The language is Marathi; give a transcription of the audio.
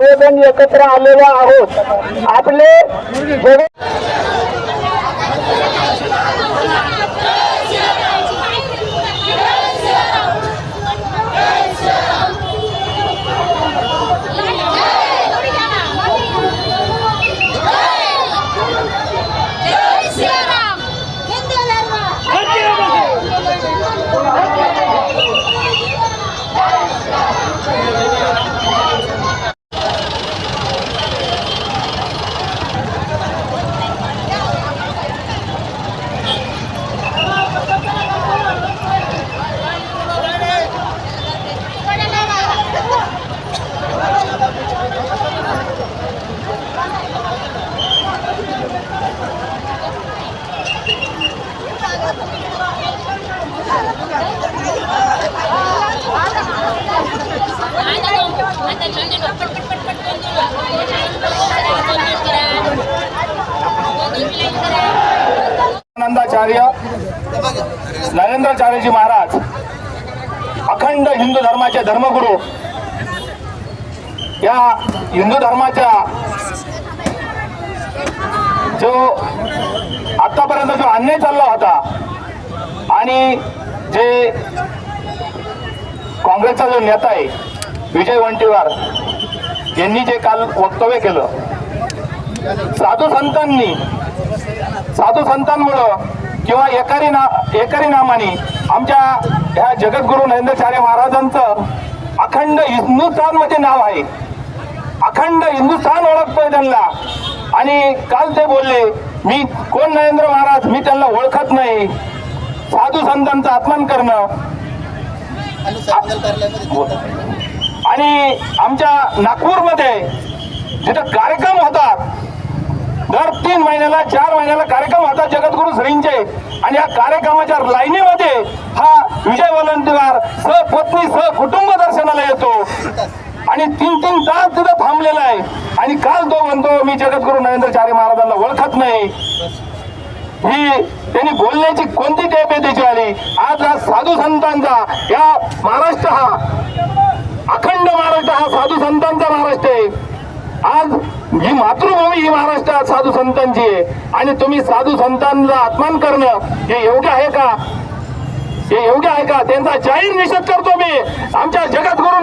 सर्वजण एकत्र आलेलो आहोत. आपले नरेंद्रचार्यजी नरेंद्राचार्यजी महाराज अखंड हिंदू धर्माचे धर्मगुरू या हिंदू धर्माच्या जो आतापर्यंत जो अन्याय चालला होता आणि जे काँग्रेसचा जो नेता आहे विजय वंटीवार यांनी जे काल वक्तव्य केलं साधू संतांनी साधू संतांमुळं किंवा एकारी ना एकारी नामाने आमच्या ह्या जगद्गुरु नरेंद्रचार्य महाराजांचं अखंड हिंदुस्थानमध्ये नाव आहे. अखंड हिंदुस्थान ओळखतोय त्यांना. आणि काल ते बोलले मी कोण नरेंद्र महाराज मी त्यांना ओळखत नाही. साधू संतांचा अपमान करणं. आणि आमच्या नागपूरमध्ये जिथं कार्यक्रम होतात दर तीन महिन्याला चार महिन्याला कार्यक्रम होतात जगद्गुरु श्रींचे. आणि या कार्यक्रमाच्या लाईनीमध्ये हा विजय वलंटीवार सहपत्नी सह कुटुंब दर्शनाला येतो. आणि तीन तीन तास तिथं थांबलेला आहे. आणि काल तो म्हणतो मी जगद्गुरु नरेंद्रचार्य महाराजांना ओळखत नाही. ही त्यांनी बोलण्याची कोणती टेप आहे त्याची आली आज हा साधू संतांचा या महाराष्ट्र हा अखंड महाराष्ट्र हा साधू संतांचा महाराष्ट्र आहे. आज ही मातृभूमी ही महाराष्ट्रात साधू संतांची आहे. आणि तुम्ही साधू संतांचा अपमान करणं हे योग्य आहे का? हे योग्य आहे का? त्यांचा जाहीर निषेध करतो मी. आमच्या जगद्गुरु